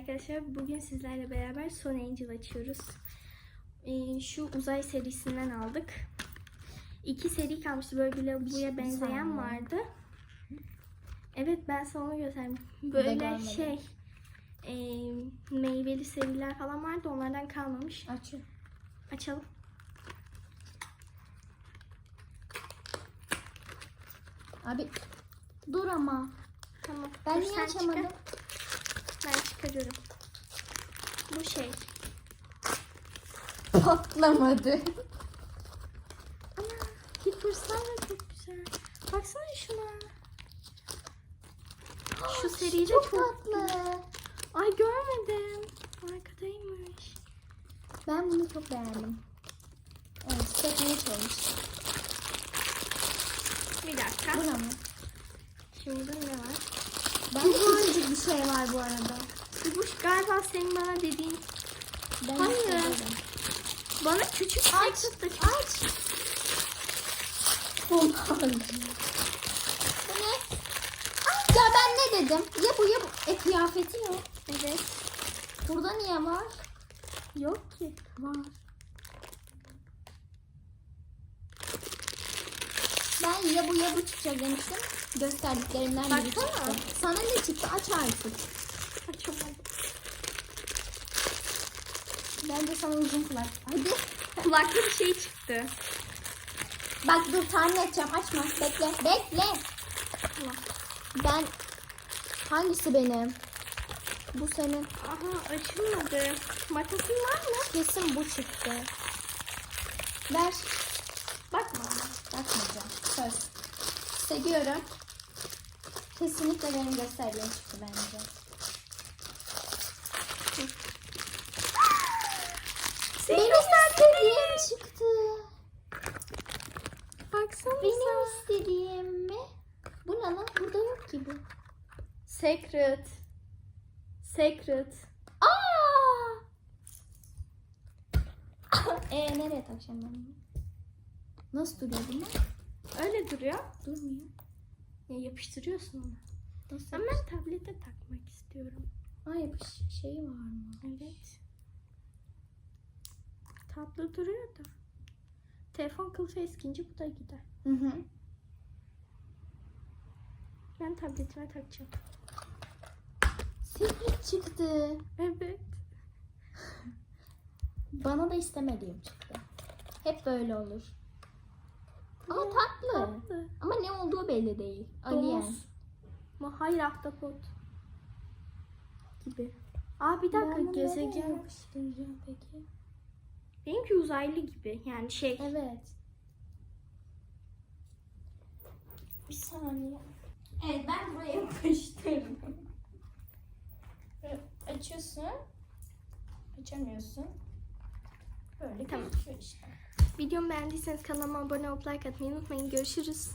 arkadaşlar. Bugün sizlerle beraber Son Angel açıyoruz. Ee, şu uzay serisinden aldık. İki seri kalmıştı. Böyle bir buya benzeyen vardı. Evet ben sana onu göstereyim. Böyle şey e, meyveli seriler falan vardı. Onlardan kalmamış. Aç. Açalım. Abi dur ama. Tamam. Ben Dur, niye açamadım? çıkar. Ben çıkarıyorum. Bu şey. Patlamadı. Ana Hippers'lar da çok güzel. Baksana şuna. Şu seri de çok, çok, tatlı. Ay görmedim. Arkadaymış. Ben bunu çok beğendim. Evet, stepneye çalmış. Bir dakika. Bu ne mı? Şimdi ne var? Bir şey var bu arada. Bu galiba senin bana dediğin. Ben Hayır. istedim. Bana küçük Aç, çıktı. aç. Bu ne? Ya ben ne dedim? Ya bu ya bu. E kıyafeti yok. Evet. Burada niye var? Yok ki. Var. Ben ya bu ya bu çıkacak demiştim. Gösterdiklerimden biri Baksana. çıktı. Sana ne çıktı? Aç artık. Açamadım. Bence sana uzun kulak. Hadi. Kulaklı bir şey çıktı. Bak dur tahmin edeceğim. Açma. Bekle. Bekle. Tamam. Ben hangisi benim? Bu senin. Aha açılmadı. Makasın var mı? Kesin bu çıktı. Ver. Bakma. Bakmayacağım. Söz. Seviyorum. Kesinlikle benim gösterdiğim çıktı bence. Senin Benim istediğim çıktı. Baksana Benim istediğim mi? Bu ne lan? Burada yok ki bu. Secret. Secret. Aa! e nereye takacağım ben bunu? Nasıl duruyor bunlar? Öyle duruyor. Durmuyor. Ya yapıştırıyorsun onu. Nasıl? Ama ben tablete takmak istiyorum. Aa yapış şeyi var mı? Evet. Tatlı duruyor da. Telefon kılıfı eskince bu da gider. Hı hı. Ben tabletime takacağım. Secret çıktı. Evet. Bana da istemediğim çıktı. Hep böyle olur. Aa tatlı. Tatlı. Ama ne olduğu belli değil. Alien. Domuz. Ama hayır ahtapot. Gibi. Aa bir dakika Ben gezegen. peki? Benimki uzaylı gibi. Yani şey. Evet. Bir saniye. Evet ben buraya yapıştırdım. Açıyorsun. Açamıyorsun. Böyle Tamam. işte. Videomu beğendiyseniz kanalıma abone olup like atmayı unutmayın. Görüşürüz.